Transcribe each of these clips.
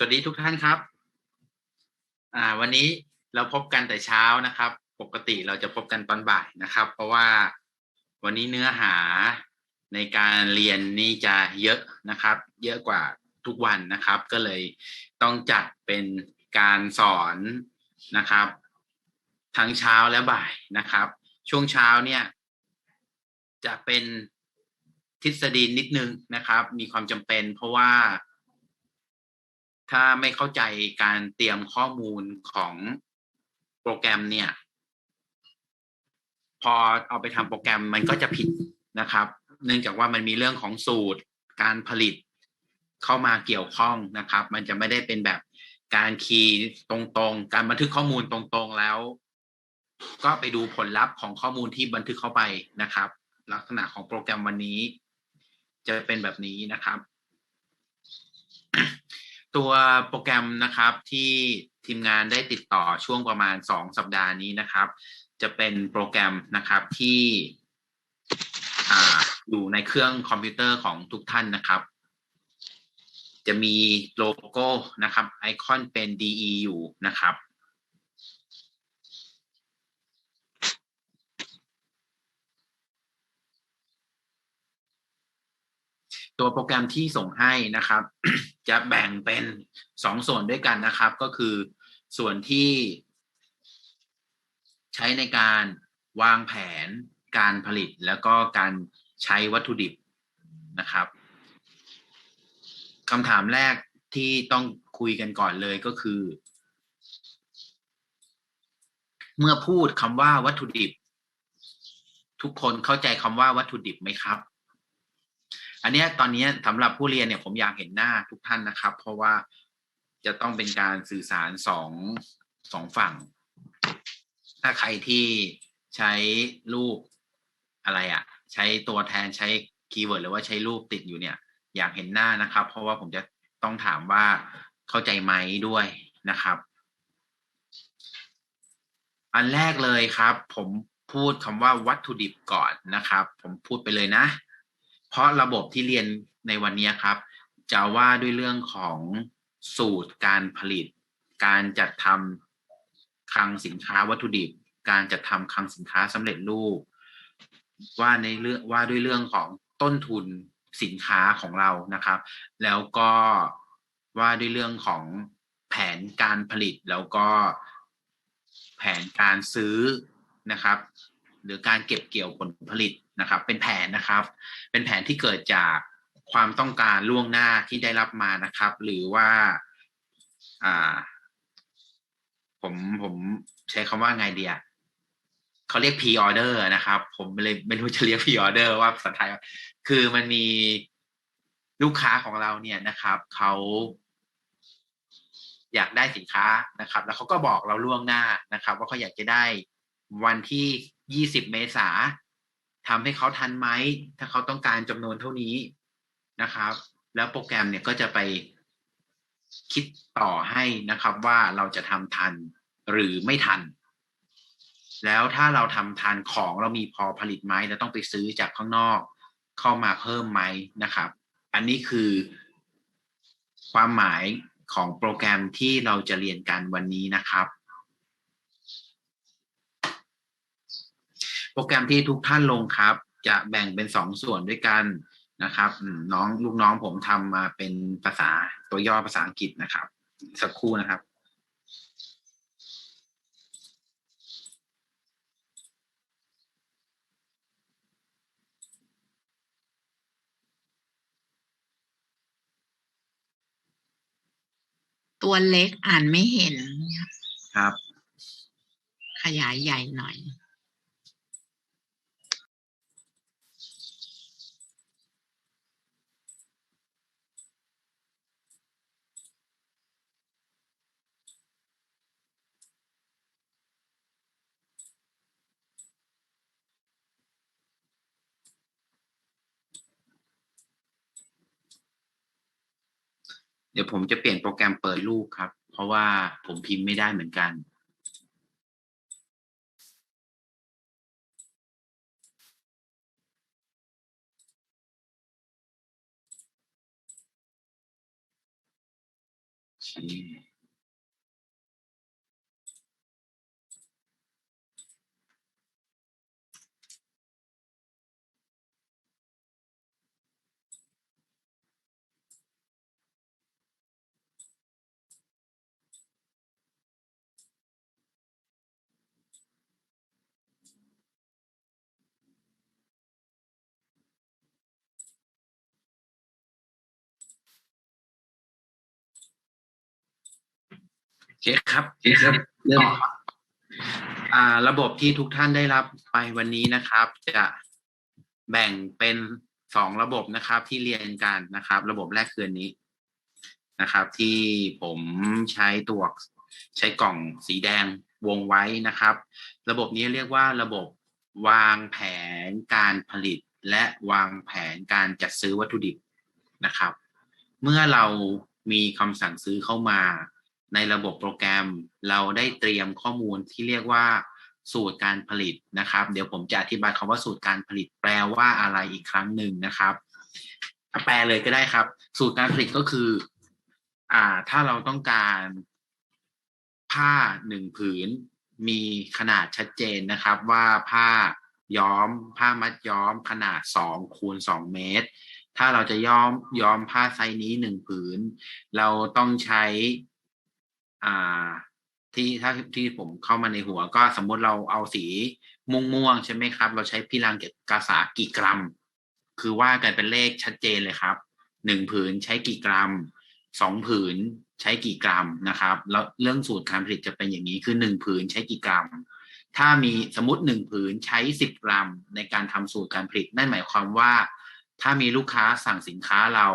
สวัสดีทุกท่านครับ อ่า วันนี้เราพบกันแต่เช้านะครับ ปกติเราจะพบกันตอนบ่ายนะครับ เพราะว่าวันนี้เนื้อหาในการเรียนนี่จะเยอะนะครับ เยอะกว่าทุกวันนะครับ ก็เลยต้องจัดเป็นการสอนนะครับ ทั้งเช้าและบ่ายนะครับ ช่วงเช้าเนี่ย จะเป็นทฤษฎีนิดนึงนะครับ มีความจำเป็นเพราะว่า ถ้าไม่เข้าใจการเตรียมข้อมูลของโปรแกรมเนี่ย พอเอาไปทำโปรแกรมมันก็จะผิดนะครับ เนื่องจากว่ามันมีเรื่องของสูตรการผลิตเข้ามาเกี่ยวข้องนะครับ มันจะไม่ได้เป็นแบบการคีย์ตรงๆ การบันทึกข้อมูลตรงๆแล้ว ก็ไปดูผลลัพธ์ของข้อมูลที่บันทึกเข้าไปนะครับ ลักษณะของโปรแกรมวันนี้ จะเป็นแบบนี้นะครับ ตัวโปรแกรมนะครับที่ทีมงานได้ติดต่อช่วงประมาณสองสัปดาห์นี้นะครับ จะเป็นโปรแกรมนะครับที่อ่อยู่ในเครื่องคอมพิวเตอร์ของทุกท่านนะครับ จะมีโลโก้นะครับ ไอคอนเป็น DE อยู่นะครับ ตัวโปรแกรมที่ส่งให้นะครับ จะแบ่งเป็นสองส่วนด้วยกันนะครับ ก็คือส่วนที่ใช้ในการวางแผนการผลิตแล้วก็การใช้วัตถุดิบนะครับคำถามแรกที่ต้องคุยกันก่อนเลยก็คือ เมื่อพูดคำว่าวัตถุดิบ ทุกคนเข้าใจคำว่าวัตถุดิบไหมครับ อันนี้ตอนนี้สำหรับผู้เรียนเนี่ยผมอยากเห็นหน้าทุกท่านนะครับ เพราะว่าจะต้องเป็นการสื่อสารสองสองฝั่ง ถ้าใครที่ใช้รูปอะไรอะใช้ตัวแทนใช้คีย์เวิร์ดหรือว่าใช้รูปติดอยู่เนี่ย อยากเห็นหน้านะครับ เพราะว่าผมจะต้องถามว่าเข้าใจไหมด้วยนะครับ อันแรกเลยครับ ผมพูดคำว่าวัตถุดิบก่อนนะครับ ผมพูดไปเลยนะ เพราะระบบที่เรียนในวันนี้ครับ จะว่าด้วยเรื่องของสูตรการผลิต การจัดทำคลังสินค้าวัตถุดิบ การจัดทำคลังสินค้าสำเร็จรูป ว่าในเรื่องว่าด้วยเรื่องของต้นทุนสินค้าของเรานะครับ แล้วก็ว่าด้วยเรื่องของแผนการผลิตแล้วก็แผนการซื้อนะครับ หรือการเก็บเกี่ยวผลผลิต นะครับเป็นแผนนะครับ เป็นแผนที่เกิดจากความต้องการล่วงหน้าที่ได้รับมานะครับ หรือว่าอ่า ผมผมใช้คำว่าไงเดียเขาเรียก pre order นะครับ ผมเลยไม่รู้จะเรียก pre order ว่าภาษาไทย คือมันมีลูกค้าของเราเนี่ยนะครับเขาอยากได้สินค้านะครับ แล้วเขาก็บอกเราล่วงหน้านะครับ ว่าเขาอยากจะได้วันที่ยี่สิบเมษา ทำให้เขาทันไหมถ้าเขาต้องการจำนวนเท่านี้นะครับ แล้วโปรแกรมเนี่ยก็จะไปคิดต่อให้นะครับว่าเราจะทำทันหรือไม่ทัน แล้วถ้าเราทำทันของเรามีพอผลิตไหมเราต้องไปซื้อจากข้างนอกเข้ามาเพิ่มไหมนะครับ อันนี้คือความหมายของโปรแกรมที่เราจะเรียนกันวันนี้นะครับ โป รแกรมที่ทุกท่านลงครับ จะแบ่งเป็นสองส่วนด้วยกันนะครับน้องลูกน้องผมทำมาเป็นภาษาตัวย่อภาษาอังกฤษนะครับ สักครู่นะครับตัวเล็กอ่านไม่เห็น ครับ ขยายใหญ่หน่อย ดี๋ยวผมจะเปลี่ยนโปรแกรมเปิดรูปครับ เพราะว่าผมพิมพ์ไม่ได้เหมือนกันช เคครับโอเคครับเริ่มอ่า ระบบที่ทุกท่านได้รับไปวันนี้นะครับ จะแบ่งเป็นสองระบบนะครับ ที่เรียนกันนะครับ ระบบแรกคืออนนี้นะครับ ที่ผมใช้ตัวใช้กล่องสีแดงวงไว้นะครับ ระบบนี้เรียกว่าระบบวางแผนการผลิต และวางแผนการจัดซื้อวัตถุดิบนะครับ เมื่อเรามีคำสั่งซื้อเข้ามา ในระบบโปรแกรมเราได้เตรียมข้อมูลที่เรียกว่าสูตรการผลิตนะครับ เดี๋ยวผมจะอธิบายคำว่าสูตรการผลิตแปลว่าอะไรอีกครั้งหนึ่งนะครับ แปลเลยก็ได้ครับ สูตรการผลิตก็คือ อ่า ถ้าเราต้องการผ้าหนึ่งผืน มีขนาดชัดเจนนะครับ ว่าผ้าย้อม ผ้ามัดย้อมขนาดสองคูณสองเมตร ถ้าเราจะย้อมย้อมผ้าไซส์นี้หนึ่งผืน เราต้องใช้ อ่า ที่ถ้าที่ผมเข้ามาในหัว ก็สมมติเราเอาสีม่วงม่วงๆใช่ไหมครับ เราใช้พี่ลังเกตกาสากี่กรัม คือว่ากันเป็นเลขชัดเจนเลยครับหนึ่งผืนใช้กี่กรัมสองผืนใช้กี่กรัมนะครับ แล้วเรื่องสูตรการผลิตจะเป็นอย่างนี้คือหนึ่งผืนใช้กี่กรัม ถ้ามีสมมติหนึ่งผืนใช้สิบกรัม ในการทำสูตรการผลิตนั่นหมายความว่า ถ้ามีลูกค้าสั่งสินค้าเรา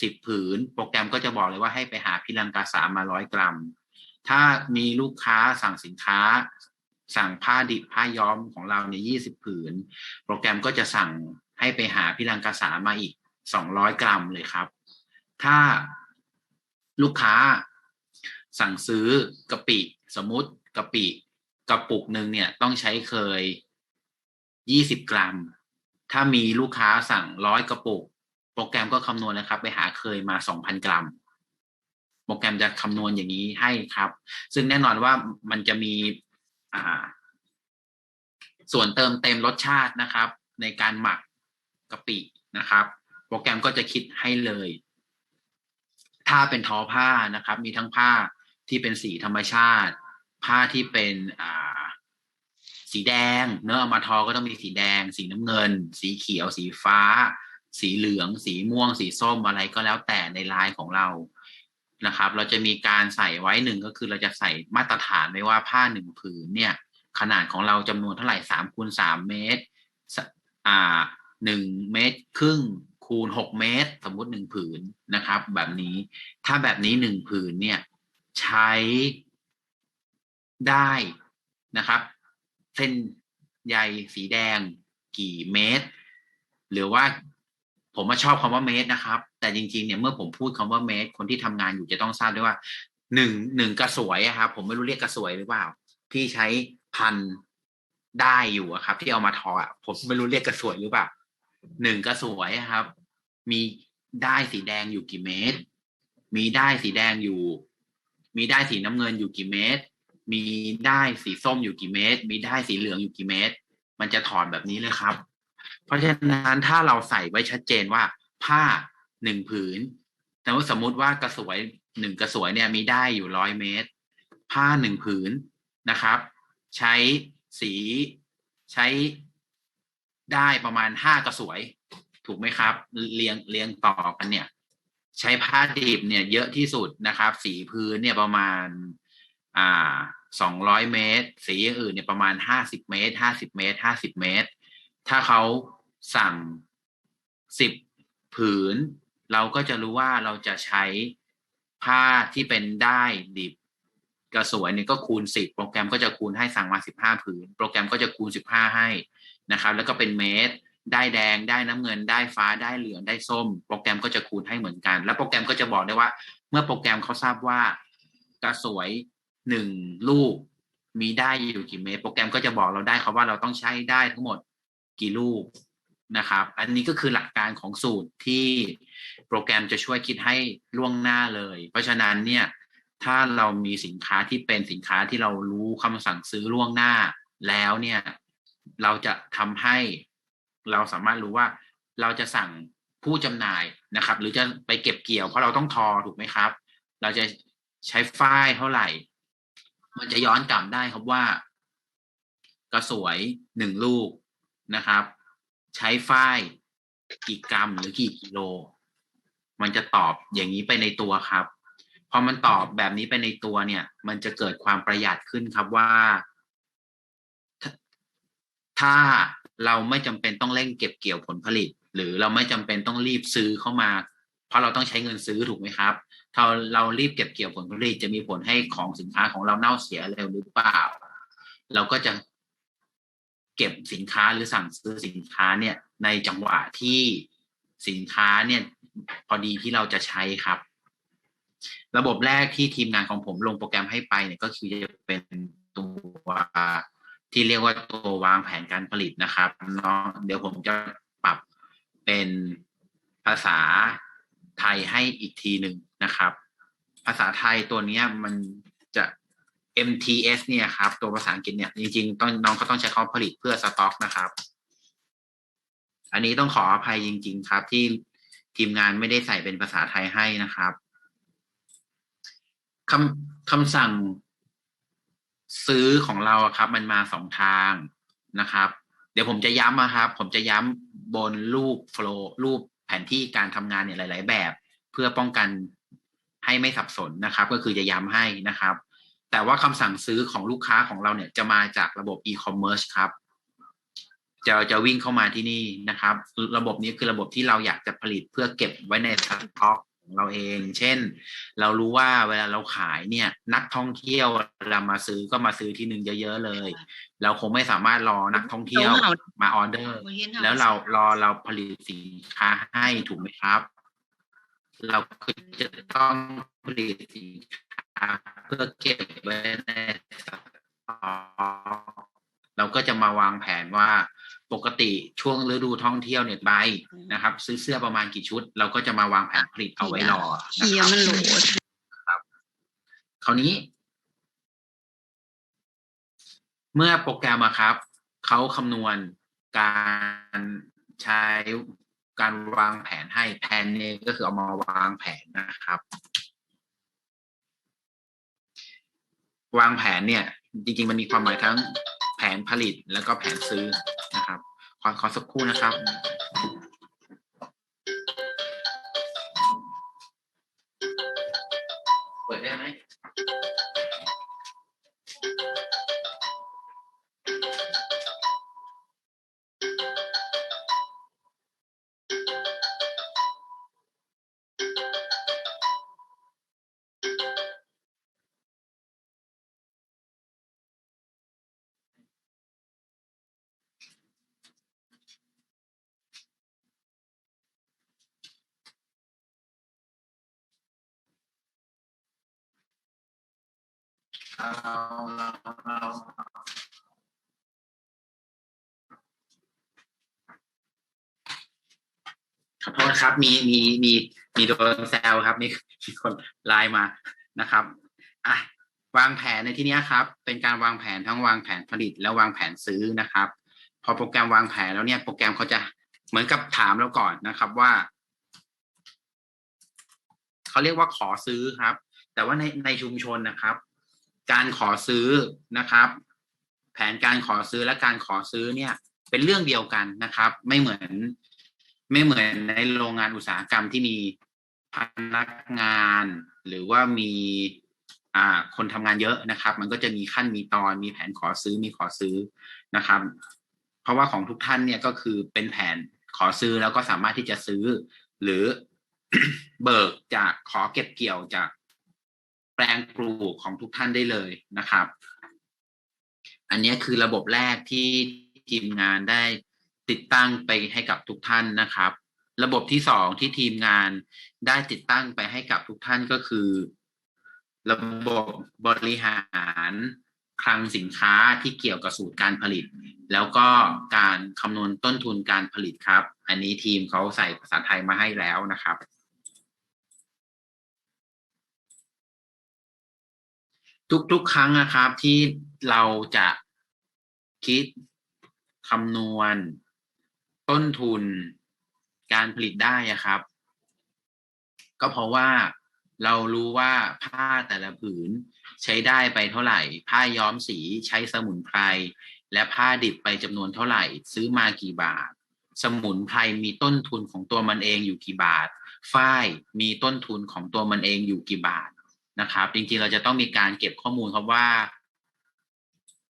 สิบผืน โปรแกรมก็จะบอกเลยว่าให้ไปหาพิลังกาสามาร้อยกรัม ถ้ามีลูกค้าสั่งสินค้า สั่งผ้าดิบผ้าย้อมของเราเนี่ยยี่สิบผืน โปรแกรมก็จะสั่งให้ไปหาพิลังกาสามาอีกสองร้อยกรัมเลยครับ ถ้าลูกค้าสั่งซื้อกะปิสมมติกะปิกระปุกหนึ่งเนี่ยต้องใช้เคยยี่สิบกรัม ถ้ามีลูกค้าสั่งร้อยกระปุก โปรแกรมก็คำนวณนะครับ ไปหาเคยมาสองพันกรัม โปรแกรมจะคำนวณอย่างนี้ให้ครับ ซึ่งแน่นอนว่ามันจะมีส่วนเติมเต็มรสชาตินะครับ ในการหมักกะปินะครับ โปรแกรมก็จะคิดให้เลย ถ้าเป็นทอผ้านะครับ มีทั้งผ้าที่เป็นสีธรรมชาติ ผ้าที่เป็นสีแดง เนื้อเอามาทอก็ต้องมีสีแดง สีน้ำเงิน สีเขียว สีฟ้า สีเหลือง สีม่วง สีส้มอะไรก็แล้วแต่ในลายของเรา นะครับ เราจะมีการใส่ไว้หนึ่งก็คือเราจะใส่มาตรฐานไว้ว่าผ้าหนึ่งผืนเนี่ย ขนาดของเราจำนวนเท่าไหร่สามคูณสามเมตรอ่าหนึ่งเมตรครึ่งคูณหกเมตร สมมุติหนึ่งผืนนะครับ แบบนี้ถ้าแบบนี้หนึ่งผืนเนี่ยใช้ได้นะครับ เส้นใยสีแดงกี่เมตร หรือว่าผมมาชอบคำว่าเมตรนะครับ แต่จริงๆเนี่ยเมื่อผมพูดคำว่าเมตรคนที่ทำงานอยู่จะต้องทราบด้วยว่าหนึ่งหนึ่งกระสวยอะครับผมไม่รู้เรียกกระสวยหรือเปล่าที่ใช้พันได้อยู่อะครับ ที่เอามาทออะผมไม่รู้เรียกกระสวยหรือเปล่าหนึ่งกระสวยอะครับ มีได้สีแดงอยู่กี่เมตร มีได้สีแดงอยู่ มีได้สีน้ำเงินอยู่กี่เมตร มีได้สีส้มอยู่กี่เมตร มีได้สีเหลืองอยู่กี่เมตร มันจะถอดแบบนี้เลยครับ เพราะฉะนั้นถ้าเราใส่ไว้ชัดเจนว่าผ้า หนึ่งผืน แต่ว่าสมมุติว่ากระสวยหนึ่งกระสวยเนี่ยมีได้อยู่ร้อยเมตร ผ้าหนึ่งผืนนะครับ ใช้สีใช้ได้ประมาณห้ากระสวย ถูกไหมครับ เรียงเรียงต่อกันเนี่ย ใช้ผ้าดิบเนี่ยเยอะที่สุดนะครับ สีพื้นเนี่ยประมาณ อ่าสองร้อยเมตร สีอย่างอื่นเนี่ยประมาณห้าสิบเมตรห้าสิบเมตรห้าสิบเมตร ถ้าเขาสั่งสิบผืน เราก็จะรู้ว่าเราจะใช้ผ้าที่เป็นได้ดิบกระสวยเนี่ยก็คูณสิบโปรแกรมก็จะคูณให้สั่งมาสิบห้าผืน โปรแกรมก็จะคูณสิบห้าให้นะครับ แล้วก็เป็นเมตรได้แดงได้น้ำเงินได้ฟ้าได้เหลืองได้ส้ม โปรแกรมก็จะคูณให้เหมือนกัน แล้วโปรแกรมก็จะบอกได้ว่า เมื่อโปรแกรมเขาทราบว่ากระสวยหนึ่งลูกมีได้อยู่กี่เมตร โปรแกรมก็จะบอกเราได้ครับว่าเราต้องใช้ได้ทั้งหมดกี่ลูก นะครับ อันนี้ก็คือหลักการของสูตรที่โปรแกรมจะช่วยคิดให้ล่วงหน้าเลย เพราะฉะนั้นเนี่ยถ้าเรามีสินค้าที่เป็นสินค้าที่เรารู้คำสั่งซื้อล่วงหน้าแล้วเนี่ย เราจะทำให้เราสามารถรู้ว่าเราจะสั่งผู้จำหน่ายนะครับ หรือจะไปเก็บเกี่ยวเพราะเราต้องทอถูกไหมครับ เราจะใช้ฝ้ายเท่าไหร่ มันจะย้อนกลับได้ครับว่า กระสวยหนึ่งลูกนะครับ ใช้ฝ้ายกี่กรัมหรือกี่กิโล มันจะตอบอย่างนี้ไปในตัวครับ พอมันตอบแบบนี้ไปในตัวเนี่ย มันจะเกิดความประหยัดขึ้นครับว่า ถ้าเราไม่จำเป็นต้องเร่งเก็บเกี่ยวผลผลิต หรือเราไม่จำเป็นต้องรีบซื้อเข้ามา เพราะเราต้องใช้เงินซื้อถูกไหมครับ ถ้าเรารีบเก็บเกี่ยวผลผลิตจะมีผลให้ของสินค้าของเราเน่าเสียเร็วหรือเปล่า เราก็จะ ก็บสินค้าหรือสั่งซื้อสินค้าเนี่ยในจังหวะที่สินค้าเนี่ยพอดีที่เราจะใช้ครับ ระบบแรกที่ทีมงานของผมลงโปรแกรมให้ไปเนี่ยก็คือจะเป็นตัวที่เรียกว่าตัววางแผนการผลิตนะครับเนาะเดี๋ยวผมจะปรับเป็นภาษาไทยให้อีกทีหนึ่งนะครับ ภาษาไทยตัวนี้มันจะ MTS เนี่ยครับ ตัวภาษาอังกฤษเนี่ยจริงๆต้องน้องเขาต้องใช้คำผลิตเพื่อสต็อกนะครับ อันนี้ต้องขออภัยจริง ๆ ครับ ที่ทีมงานไม่ได้ใส่เป็นภาษาไทยให้นะครับคำคำสั่งซื้อของเราอะครับ มันมาสองทางนะครับ เดี๋ยวผมจะย้ำนะครับ ผมจะย้ำบนรูปโฟล์รูปแผนที่การทำงานเนี่ยหลาย ๆ แบบ เพื่อป้องกันให้ไม่สับสนนะครับ ก็คือจะย้ำให้นะครับ แต่ว่าคำสั่งซื้อของลูกค้าของเราเนี่ยจะมาจากระบบ e-commerce ครับ จะจะวิ่งเข้ามาที่นี่นะครับ ระบบนี้คือระบบที่เราอยากจะผลิตเพื่อเก็บไว้ในสต็อกของเราเอง เช่น เรารู้ว่าเวลาเราขายเนี่ย นักท่องเที่ยวเรามาซื้อก็มาซื้อที่หนึ่งเยอะๆเลย เราคงไม่สามารถรอนักท่องเที่ยวมาออเดอร์ แล้วเรารอเราผลิตสินค้าให้ถูกไหมครับ เราก็จะต้องผลิตสินค้า เพื่อเก็บไว้ในสต็อกเราก็จะมาวางแผนว่าปกติช่วงฤดูท่องเที่ยวเนี่ยใบนะครับ ซื้อเสื้อประมาณกี่ชุด เราก็จะมาวางแผนผลิตเอาไว้รอนะเคียครับมันโหลดคราวนี้ เมื่อโปรแกรมอะครับเขาคำนวณการใช้การวางแผนให้แผนนี้ก็คือเอามาวางแผนนะครับ วางแผนเนี่ย จริง ๆ มันมีความหมายทั้งแผนผลิตแล้วก็แผนซื้อนะครับขอขอสักครู่นะครับ ขอโทษครับมีมีมีมีโดนแซวครับมีมีคนไลน์มานะครับอะวางแผนในที่นี้ครับ เป็นการวางแผนทั้งวางแผนผลิตและวางแผนซื้อนะครับ พอโปรแกรมวางแผนแล้วเนี่ย โปรแกรมเขาจะเหมือนกับถามเราก่อนนะครับว่าเขาเรียกว่าขอซื้อครับ แต่ว่าในในชุมชนนะครับ การขอซื้อนะครับ แผนการขอซื้อและการขอซื้อเนี่ย เป็นเรื่องเดียวกันนะครับ ไม่เหมือน ไม่เหมือนในโรงงานอุตสาหกรรมที่มีพนักงาน หรือว่ามีอ่าคนทำงานเยอะนะครับ มันก็จะมีขั้นมีตอนมีแผนขอซื้อมีขอซื้อนะครับ เพราะว่าของทุกท่านเนี่ยก็คือเป็นแผนขอซื้อแล้วก็สามารถที่จะซื้อ หรือเบิกจากขอเก็บเกี่ยวจาก แปลงปลูกของทุกท่านได้เลยนะครับ อันนี้คือระบบแรกที่ทีมงานได้ติดตั้งไปให้กับทุกท่านนะครับ ระบบที่สองที่ทีมงานได้ติดตั้งไปให้กับทุกท่านก็คือ ระบบบริหารคลังสินค้าที่เกี่ยวกับสูตรการผลิต แล้วก็การคำนวณต้นทุนการผลิตครับ อันนี้ทีมเขาใส่ภาษาไทยมาให้แล้วนะครับ ทุกๆครั้งนะครับ ที่เราจะคิดคำนวณ ต้นทุนการผลิตได้อะครับ ก็เพราะว่าเรารู้ว่าผ้าแต่ละผืนใช้ได้ไปเท่าไหร่ ผ้าย้อมสีใช้สมุนไพรและผ้าดิบไปจำนวนเท่าไหร่ ซื้อมากี่บาท สมุนไพรมีต้นทุนของตัวมันเองอยู่กี่บาทฝ้ายมีต้นทุนของตัวมันเองอยู่กี่บาท นะครับ จริงๆเราจะต้องมีการเก็บข้อมูลครับว่า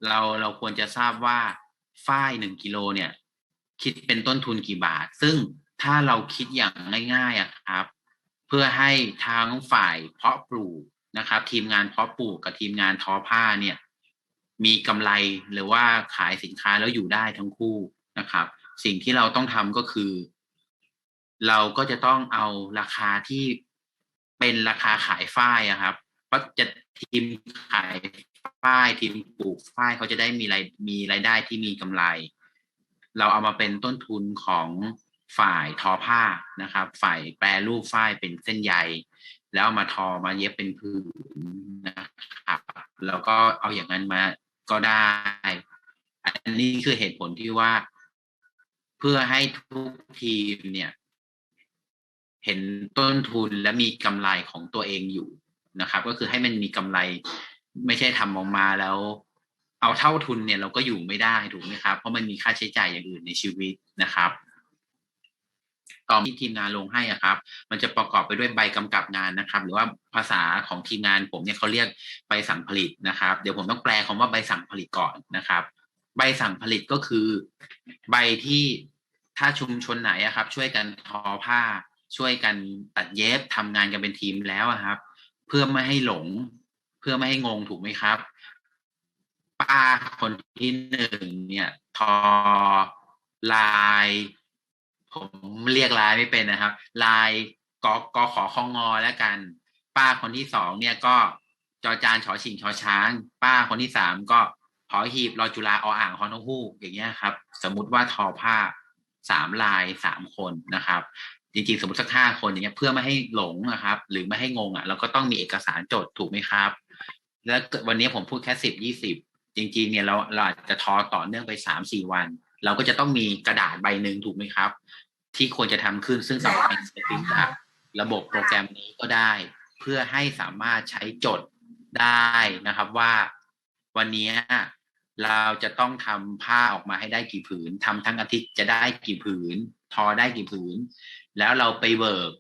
เราเราควรจะทราบว่าฝ้ายหนึ่งกิโลเนี่ย คิดเป็นต้นทุนกี่บาท ซึ่งถ้าเราคิดอย่างง่ายๆอะครับ เพื่อให้ทั้งฝ่ายเพาะปลูกนะครับ ทีมงานเพาะปลูกกับทีมงานทอผ้าเนี่ย มีกำไรหรือว่าขายสินค้าแล้วอยู่ได้ทั้งคู่นะครับ สิ่งที่เราต้องทำก็คือ เราก็จะต้องเอาราคาที่ เป็นราคาขายฝ้ายครับเพราะจะทีมขายฝ้ายทีมปลูกฝ้ายเขาจะได้มีรายมีรายได้ที่มีกำไร เราเอามาเป็นต้นทุนของฝ่ายทอผ้านะครับ ฝ่ายแปรรูปฝ้ายเป็นเส้นใยแล้วมาทอมาเย็บเป็นผืนนะครับแล้วก็เอาอย่างนั้นมาก็ได้ อันนี้คือเหตุผลที่ว่า เพื่อให้ทุกทีมเนี่ย เห็นต้นทุนและมีกำไรของตัวเองอยู่นะครับ ก็คือให้มันมีกำไร ไม่ใช่ทำออกมาแล้ว เอาเท่าทุนเนี่ยเราก็อยู่ไม่ได้ถูกไหมครับ เพราะมันมีค่าใช้จ่ายอย่างอื่นในชีวิตนะครับตอนที่ทีมงานลงให้อะครับ มันจะประกอบไปด้วยใบกำกับงานนะครับ หรือว่าภาษาของทีมงานผมเนี่ยเขาเรียกใบสั่งผลิตนะครับ เดี๋ยวผมต้องแปลคำว่าใบสั่งผลิตก่อนนะครับ ใบสั่งผลิตก็คือ ใบที่ถ้าชุมชนไหนอะครับ ช่วยกันทอผ้า ช่วยกันตัดเย็บทำงานกันเป็นทีมแล้วครับ เพื่อไม่ให้หลง เพื่อไม่ให้งงถูกไหมครับ ป้าคนที่หนึ่งเนี่ย ทอลาย ผมเรียกลายไม่เป็นนะครับ ลายกกขอคองอแล้วกัน ป้าคนที่สองเนี่ยก็จอจานชอชิงชอช้าง ป้าคนที่สามก็หอหีบรอจุฬาออ่างฮอนกฮูกอย่างเงี้ยครับ สมมุติว่าทอผ้าสามลายสามคนนะครับ จริงๆ สมมติสักห้าคนอย่างเงี้ยเพื่อไม่ให้หลงนะครับ หรือไม่ให้งงอะเราก็ต้องมีเอกสารจดถูกไหมครับ แล้ววันนี้ผมพูดแค่สิบยี่สิบจริง ๆ เนี่ยเราเราอาจจะทอต่อเนื่องไปสามสี่วัน เราก็จะต้องมีกระดาษใบหนึ่งถูกไหมครับ ที่ควรจะทำขึ้นซึ่งสามารถเป็นสติจากระบบโปรแกรมนี้ก็ได้ เพื่อให้สามารถใช้จดได้นะครับว่าวันนี้เราจะต้องทำผ้าออกมาให้ได้กี่ผืนทำทั้งอาทิตย์จะได้กี่ผืน ทอได้กี่ผืน แล้วเราไปเบิก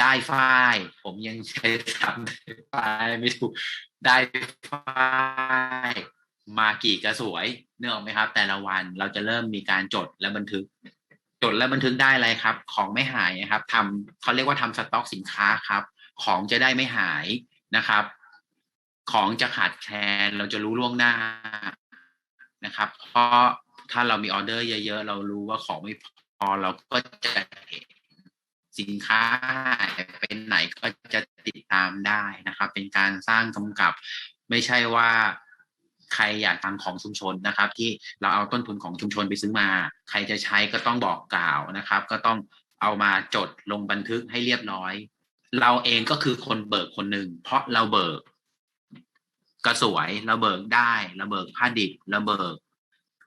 ได้ฝ้ายผมยังใช้คำฝ้ายไม่ถูกได้ฝ้ายมากี่กระสวยเนื่องไหมครับ แต่ละวันเราจะเริ่มมีการจดและบันทึก จดและบันทึกได้อะไรครับ ของไม่หายนะครับทำเขาเรียกว่าทำสต็อกสินค้าครับ ของจะได้ไม่หายนะครับ ของจะขาดแคลนเราจะรู้ล่วงหน้านะครับ เพราะถ้าเรามีออเดอร์เยอะๆ เรารู้ว่าของไม่พอเราก็จะเห็น สินค้าเป็นไหนก็จะติดตามได้นะครับ เป็นการสร้างกำกับ ไม่ใช่ว่าใครอยากทำของชุมชนนะครับ ที่เราเอาต้นทุนของชุมชนไปซื้อมา ใครจะใช้ก็ต้องบอกกล่าวนะครับ ก็ต้องเอามาจดลงบันทึกให้เรียบร้อย เราเองก็คือคนเบิกคนหนึ่งเพราะเราเบิกกระสวยเราเบิกได้เราเบิกผ้าดิบเราเบิก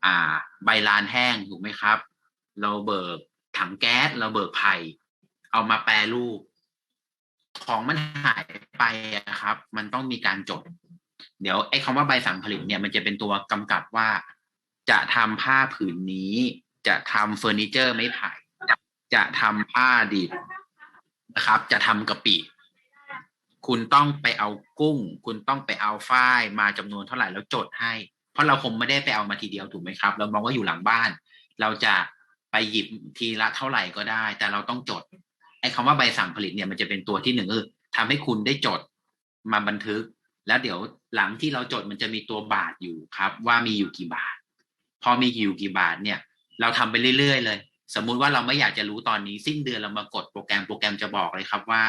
อ่า ใบลานแห้งถูกไหมครับ เราเบิกถังแก๊สเราเบิกไผ่ เอามาแปรรูป ของมันหายไปอะครับ มันต้องมีการจด เดี๋ยวไอ้คำว่าใบสั่งผลิตเนี่ย มันจะเป็นตัวกำกับว่า จะทำผ้าผืนนี้ จะทำเฟอร์นิเจอร์ไม้ไผ่จะทำผ้าดิบนะครับ จะทำกะปิคุณต้องไปเอากุ้ง คุณต้องไปเอาฝ้ายมาจำนวนเท่าไหร่แล้วจดให้ เพราะเราคงไม่ได้ไปเอามาทีเดียวถูกไหมครับ เรามองว่าอยู่หลังบ้าน เราจะไปหยิบทีละเท่าไหร่ก็ได้ แต่เราต้องจด ไอ้คำว่าใบสั่งผลิตเนี่ยมันจะเป็นตัวที่หนึ่งคือทำให้คุณได้จดมาบันทึก แล้วเดี๋ยวหลังที่เราจดมันจะมีตัวบาทอยู่ครับ ว่ามีอยู่กี่บาท พอมีอยู่กี่บาทเนี่ย เราทำไปเรื่อยๆเลย สมมุติว่าเราไม่อยากจะรู้ตอนนี้สิ้นเดือนเรามากดโปรแกรมโปรแกรมจะบอกเลยครับว่า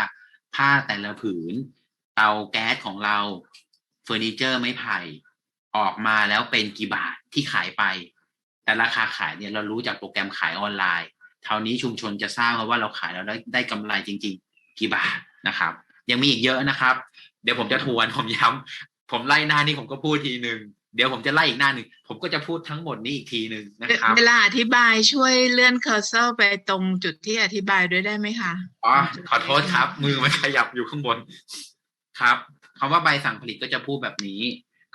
ผ้าแต่ละผืน เตาแก๊สของเราเฟอร์นิเจอร์ไม้ไผ่ออกมาแล้วเป็นกี่บาทที่ขายไป แต่ราคาขายเนี่ยเรารู้จากโปรแกรมขายออนไลน์ เท่านี้ชุมชนจะทราบว่าเราขายแล้วได้ได้กำไรจริง ๆ กี่บาทนะครับ ยังมีอีกเยอะนะครับ เดี๋ยวผมจะทวนผมย้ผมไล่หน้านี้ผมก็พูดทีหนึ่งเดี๋ยวผมจะไล่อีกหน้าหนึ่งผมก็จะพูดทั้งหมดนี้อีกทีหนึ่งนะครับเวลาอธิบายช่วยเลื่อนเคอร์เซอร์ไปตรงจุดที่อธิบายด้วยได้ไหมคะอ๋อขอโทษครับ มือมันขยับอยู่ข้างบนครับคำว่าใบสั่งผลิตก็จะพูดแบบนี้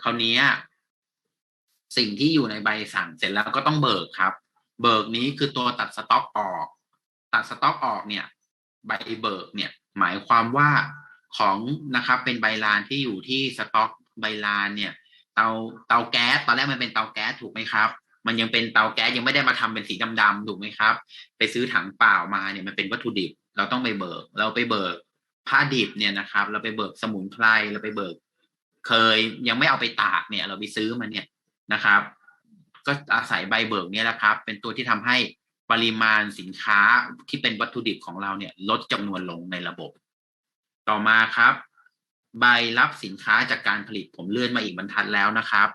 คราวนี้สิ่งที่อยู่ในใบสั่งเสร็จแล้วก็ต้องเบิกครับ เบิกนี้คือตัวตัดสต็อกออก ตัดสต็อกออกเนี่ย ใบเบิกเนี่ย หมายความว่าของนะครับเป็นใบลานที่อยู่ที่สต็อกใบลานเนี่ยเตาเตาแก๊สตอนแรกมันเป็นเตาแก๊สถูกไหมครับ มันยังเป็นเตาแก๊สยังไม่ได้มาทำเป็นสีดำๆถูกไหมครับ ไปซื้อถังเปล่ามาเนี่ยมันเป็นวัตถุดิบ เราต้องไปเบิก เราไปเบิกผ้าดิบเนี่ยนะครับ เราไปเบิกสมุนไพรเราไปเบิก เคยยังไม่เอาไปตากเนี่ย เราไปซื้อมันเนี่ยนะครับ ก็อาศัยใบเบิกเนี่ยแหละครับ เป็นตัวที่ทำให้ปริมาณสินค้าที่เป็นวัตถุดิบของเราเนี่ย ลดจำนวนลงในระบบ ต่อมาครับ ใบรับสินค้าจากการผลิตผมเลื่อนมาอีกบรรทัดแล้วนะครับ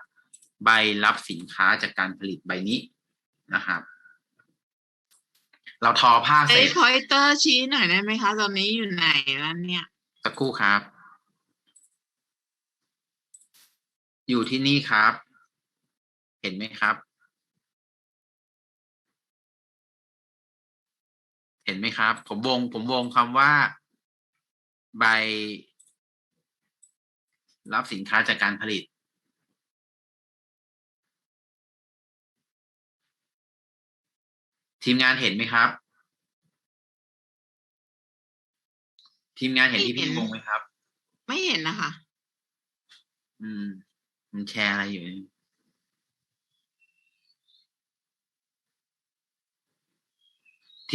ใบรับสินค้าจากการผลิตใบนี้นะครับ เราทอผ้าเสไอ้ร็จพอยเตอร์ชี้หน่อยได้ไหมคะตอนนี้อยู่ไหนแล้วเนี่ยสักครู่ครับ อยู่ที่นี่ครับ เห็นไหมครับ เห็นไหมครับ ผมวงผมวงคำว่าใบ รับสินค้าจากการผลิต ทีมงานเห็นไหมครับ ทีมงานเห็นที่ไม่เห็พี่นวงไหมครับ ไม่เห็นนะคะ อืม มันแชร์อะไรอยู่เนี่ย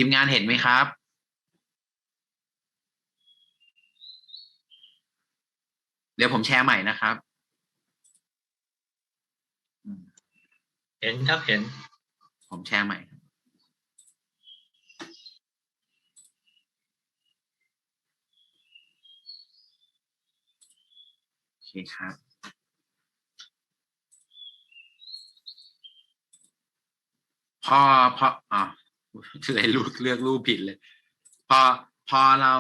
ทีมงานเห็นไหมครับ เดี๋ยวผมแชร์ใหม่นะครับ เห็นครับเห็น ผมแชร์ใหม่โอเคครับพอพออ๋อ เลยลูกเลือกรูปผิดเลย พอพอเรา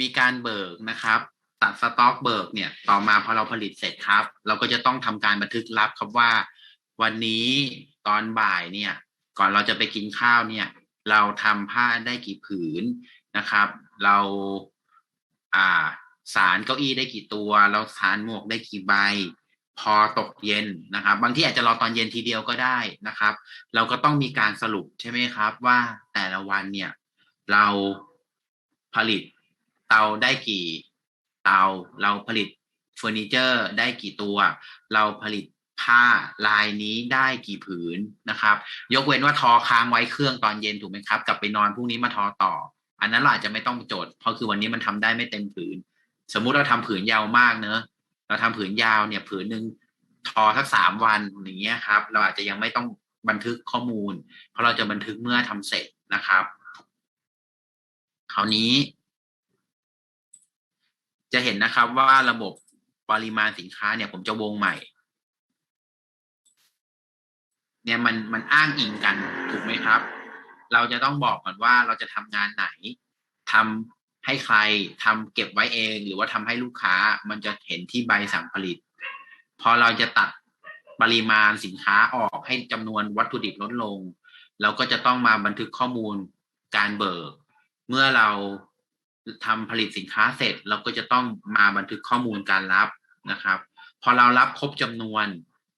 มีการเบิกนะครับ ตัดสต็อกเบิกเนี่ย ต่อมาพอเราผลิตเสร็จครับ เราก็จะต้องทำการบันทึกรับครับว่า วันนี้ตอนบ่ายเนี่ย ก่อนเราจะไปกินข้าวเนี่ย เราทำผ้าได้กี่ผืนนะครับ เราอ่าสารเก้าอี้ได้กี่ตัว เราสารหมวกได้กี่ใบ พอตกเย็นนะครับ บางที่อาจจะรอตอนเย็นทีเดียวก็ได้นะครับ เราก็ต้องมีการสรุปใช่ไหมครับ ว่าแต่ละวันเนี่ย เราผลิตเตาได้กี่ เตาเราผลิตเฟอร์นิเจอร์ได้กี่ตัว เราผลิตผ้าลายนี้ได้กี่ผืนนะครับ ยกเว้นว่าทอค้างไว้เครื่องตอนเย็นถูกไหมครับ กลับไปนอนพรุ่งนี้มาทอต่อ อันนั้นเราอาจจะไม่ต้องโจดเพราะคือวันนี้มันทำได้ไม่เต็มผืน สมมุติเราทำผืนยาวมากเนอะ เราทำผืนยาวเนี่ยผืนหนึ่งทอสักสามวันอย่างเงี้ยครับ เราอาจจะยังไม่ต้องบันทึกข้อมูล เพราะเราจะบันทึกเมื่อทำเสร็จนะครับ คราวนี้ จะเห็นนะครับว่าระบบปริมาณสินค้าเนี่ย ผมจะวงใหม่ เนี่ยมันมันอ้างอิงกันถูกไหมครับ เราจะต้องบอกก่อนว่าเราจะทำงานไหนทำ ให้ใครทำเก็บไว้เอง หรือว่าทำให้ลูกค้ามันจะเห็นที่ใบสั่งผลิต พอเราจะตัดปริมาณสินค้าออกให้จำนวนวัตถุดิบลดลง เราก็จะต้องมาบันทึกข้อมูลการเบิก เมื่อเราทำผลิตสินค้าเสร็จ เราก็จะต้องมาบันทึกข้อมูลการรับนะครับ พอเรารับครบจำนวน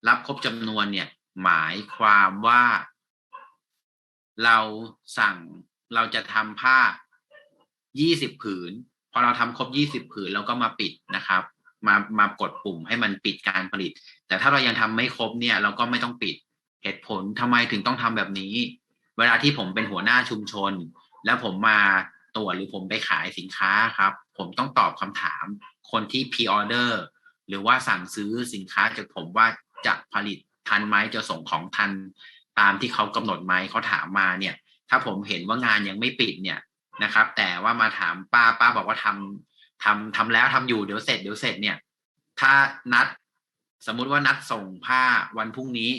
รับครบจำนวนเนี่ย หมายความว่า เราสั่งเราจะทำผ้า 20ผืน พอเราทำครบ20ผืนเราก็มาปิดนะครับ มามากดปุ่มให้มันปิดการผลิต แต่ถ้าเรายังทำไม่ครบเนี่ย เราก็ไม่ต้องปิดเหตุผลทำไมถึงต้องทำแบบนี้ เวลาที่ผมเป็นหัวหน้าชุมชน แล้วผมมาตรวจหรือผมไปขายสินค้าครับ ผมต้องตอบคำถามคนที่พ r ออเดอร์หรือว่าสั่งซื้อสินค้าจากผมว่าจะผลิตทันไหมจะส่งของทันตามที่เขากำหนดไหมเขาถามมาเนี่ย ถ้าผมเห็นว่างานยังไม่ปิดเนี่ย นะครับ แต่ว่ามาถามป้าป้าบอกว่าทำทำทำแล้วทำอยู่เดี๋ยวเสร็จเดี๋ยวเสร็จเนี่ย ถ้านัดสมมุติว่านัดส่งผ้าวันพรุ่งนี้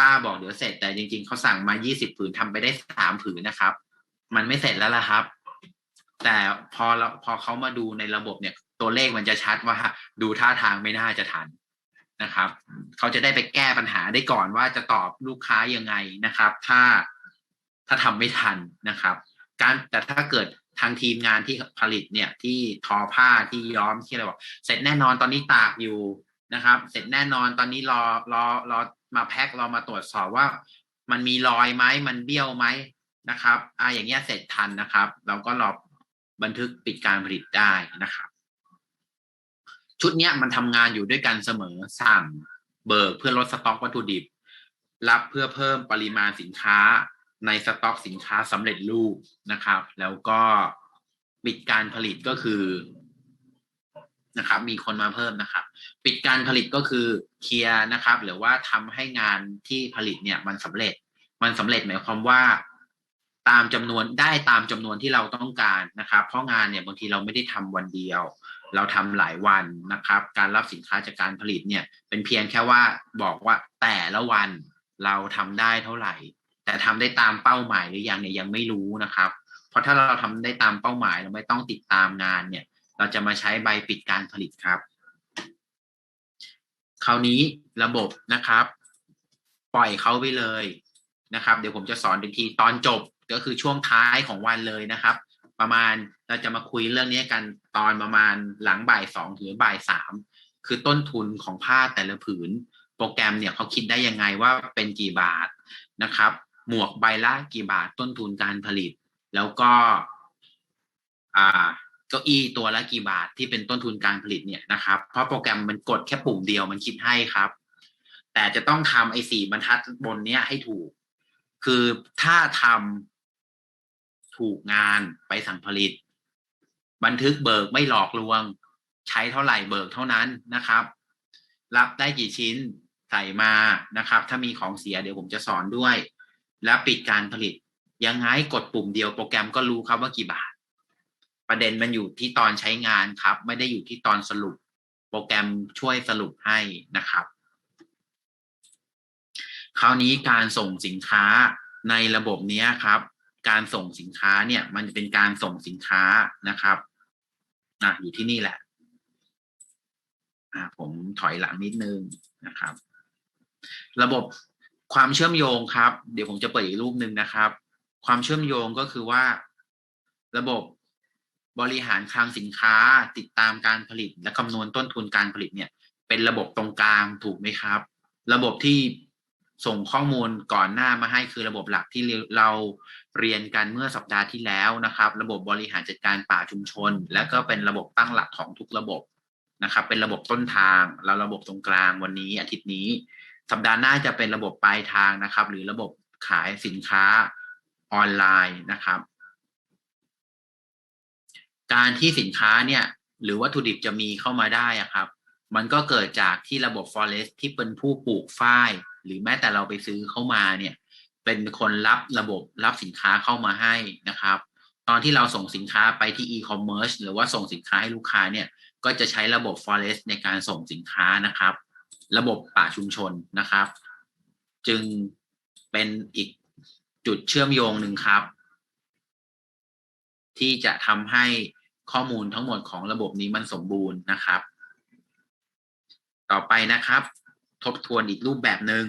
ป้าบอกเดี๋ยวเสร็จ แต่จริง ๆเขาสั่งมา20ผืนทำไปได้สามผืนนะครับ มันไม่เสร็จแล้วล่ะครับ แต่พอเราพอเขามาดูในระบบเนี่ย ตัวเลขมันจะชัดว่า ดูท่าทางไม่น่าจะทันนะครับ เขาจะได้ไปแก้ปัญหาได้ก่อนว่าจะตอบลูกค้ายังไงนะครับ ถ้าถ้าทำไม่ทันนะครับ การแต่ถ้าเกิดทางทีมงานที่ผลิตเนี่ยที่ทอผ้าที่ย้อมที่อะไรบอกเสร็จแน่นอนตอนนี้ตากอยู่นะครับ เสร็จแน่นอนตอนนี้รอรอรอมาแพ็ครอมาตรวจสอบว่า มันมีรอยไหมมันเบี้ยวไหมนะครับอ่าอย่างเงี้ยเสร็จทันนะครับ เราก็รอบันทึกปิดการผลิตได้นะครับ ชุดเนี้ยมันทำงานอยู่ด้วยกันเสมอสั่งเบิกเพื่อลดสต็อกวัตถุดิบ รับเพื่อเพิ่มปริมาณสินค้า ในสต็อกสินค้าสำเร็จรูปนะครับ แล้วก็ปิดการผลิตก็คือนะครับ มีคนมาเพิ่มนะครับ ปิดการผลิตก็คือเคลียร์นะครับ หรือว่าทำให้งานที่ผลิตเนี่ย มันสำเร็จ มันสำเร็จหมายความว่าตามจำนวนได้ตามจำนวนที่เราต้องการนะครับ เพราะงานเนี่ยบางทีเราไม่ได้ทำวันเดียว เราทำหลายวันนะครับ การรับสินค้าจากการผลิตเนี่ย เป็นเพียงแค่ว่าบอกว่าแต่ละวันเราทำได้เท่าไหร่ แต่ทำได้ตามเป้าหมายหรือยังเนี่ยยังไม่รู้นะครับ เพราะถ้าเราทำได้ตามเป้าหมายเราไม่ต้องติดตามงานเนี่ย เราจะมาใช้ใบปิดการผลิตครับ คราวนี้ระบบนะครับ ปล่อยเขาไปเลยนะครับ เดี๋ยวผมจะสอนอีกทีตอนจบก็คือช่วงท้ายของวันเลยนะครับ ประมาณเราจะมาคุยเรื่องนี้กันตอนประมาณหลังบ่ายสองถึงบ่ายสามคือต้นทุนของผ้าแต่ละผืน โปรแกรมเนี่ยเขาคิดได้ยังไงว่าเป็นกี่บาทนะครับ หมวกใบละกี่บาทต้นทุนการผลิต แล้วก็ อ่าเก้าอี้ตัวละกี่บาทที่เป็นต้นทุนการผลิตเนี่ยนะครับ เพราะโปรแกรมมันกดแค่ปุ่มเดียวมันคิดให้ครับ แต่จะต้องทำไอ้สี่บรรทัดบนเนี้ยให้ถูก คือถ้าทำถูกงานไปสั่งผลิต บันทึกเบิกไม่หลอกลวง ใช้เท่าไหร่เบิกเท่านั้นนะครับ รับได้กี่ชิ้นใส่มานะครับ ถ้ามีของเสียเดี๋ยวผมจะสอนด้วย แล้วปิดการผลิต ยังไงกดปุ่มเดียวโปรแกรมก็รู้ครับว่ากี่บาท ประเด็นมันอยู่ที่ตอนใช้งานครับ ไม่ได้อยู่ที่ตอนสรุป โปรแกรมช่วยสรุปให้นะครับ คราวนี้การส่งสินค้าในระบบเนี้ยครับ การส่งสินค้าเนี่ย มันเป็นการส่งสินค้านะครับอะอยู่ที่นี่แหละอ่าผมถอยหลังนิดนึงนะครับ ระบบ ความเชื่อมโยงครับ เดี๋ยวผมจะเปิดอีกรูปหนึ่งนะครับ ความเชื่อมโยงก็คือว่า ระบบบริหารคลังสินค้า ติดตามการผลิต และคำนวณต้นทุนการผลิตเนี่ย เป็นระบบตรงกลางถูกไหมครับ ระบบที่ส่งข้อมูลก่อนหน้ามาให้คือระบบหลักที่เราเรียนกันเมื่อสัปดาห์ที่แล้วนะครับ ระบบบริหารจัดการป่าชุมชน และก็เป็นระบบตั้งหลักของทุกระบบนะครับ เป็นระบบต้นทางแล้วระบบตรงกลางวันนี้อาทิตย์นี้ สัปดาห์หน้าจะเป็นระบบปลายทางนะครับ หรือระบบขายสินค้าออนไลน์นะครับ การที่สินค้าเนี่ย หรือวัตถุดิบจะมีเข้ามาได้อะครับ มันก็เกิดจากที่ระบบ forest ที่เป็นผู้ปลูกฝ้ายหรือแม้แต่เราไปซื้อเข้ามาเนี่ย เป็นคนรับระบบรับสินค้าเข้ามาให้นะครับ ตอนที่เราส่งสินค้าไปที่ e-commerce หรือว่าส่งสินค้าให้ลูกค้าเนี่ย ก็จะใช้ระบบ forest ในการส่งสินค้านะครับ ระบบป่าชุมชนนะครับ จึงเป็นอีกจุดเชื่อมโยงหนึ่งครับ ที่จะทำให้ข้อมูลทั้งหมดของระบบนี้มันสมบูรณ์นะครับ ต่อไปนะครับ ทบทวนอีกรูปแบบหนึ่ง